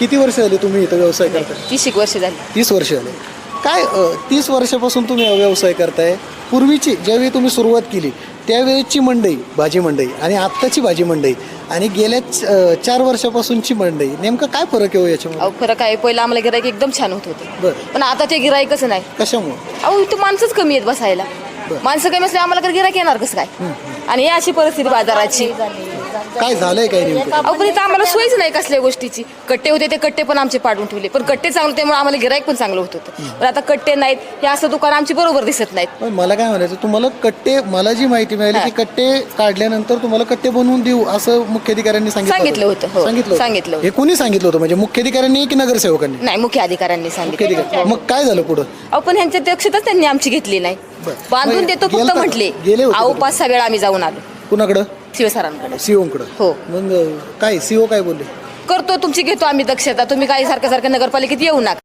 किती वर्ष झाली तुम्ही इथं व्यवसाय करताय? तीस एक वर्ष झाली. तीस वर्ष झाले. काय अ, तीस वर्षापासून तुम्ही हा व्यवसाय करताय? पूर्वीची ज्यावेळी तुम्ही सुरुवात केली त्यावेळेची मंडई भाजी मंडई आणि आत्ताची भाजी मंडई आणि गेल्या च- चार वर्षापासूनची मंडई नेमकं काय फरक आहे हो याच्यामध्ये? अहो फरक आहे. पहिलं आम्हाला गिराईक एकदम छान होत होते. बरं. पण आता ते गिराईकच नाही. कशामुळं? अहो इथं माणसंच कमी आहेत बसायला. माणसं कमी असले आम्हाला तर गिराईक येणार कसं काय? आणि ही अशी परिस्थिती बाजाराची. काय झालंय काय नेमकं? अहो पण इथं आम्हाला सोयीच नाही कसल्या गोष्टीची. कट्टे होते ते कट्टे पण आमचे पाडून ठेवले. पण कट्टे चांगले त्यामुळे आम्हाला गिराईक पण चांगलं होत होतं. पण आता कट्टे नाहीत हे असं दुकान आमची बरोबर दिसत नाहीत. पण मला काय म्हणायचं तुम्हाला कट्टे मला जी माहिती मिळाली की कट्टे काढल्यानंतर तुम्हाला कट्टे बनवून देऊ असं मुख्याधिकाऱ्यांनी सांगितलं सांगितलं होतं, हो. सांगितलं सांगितलं होतं. हे कोणी सांगितलं होतं? म्हणजे मुख्याधिकाऱ्यांनी की नगरसेवकांनी? नाही मुख्य अधिकाऱ्यांनी सांगितलं. मुख्याधिकारी मग काय झालं पुढं? अहो पण ह्यांच्या दक्षताच त्यांनी आमची घेतली नाही. बरं. बांधून मग देतो गेलता फक्त का? म्हटले. गेले होते अहो का पाच सहा वेळा आम्ही जाऊन आलो. कुणाकडं? शिवसरांकडे. सीओकडं हो. मग काय सीओ काय बोलले? करतो तुमची घेतो आम्ही दक्षता. तुम्ही काही सारखं सारखं नगरपालिकेत येऊ नका.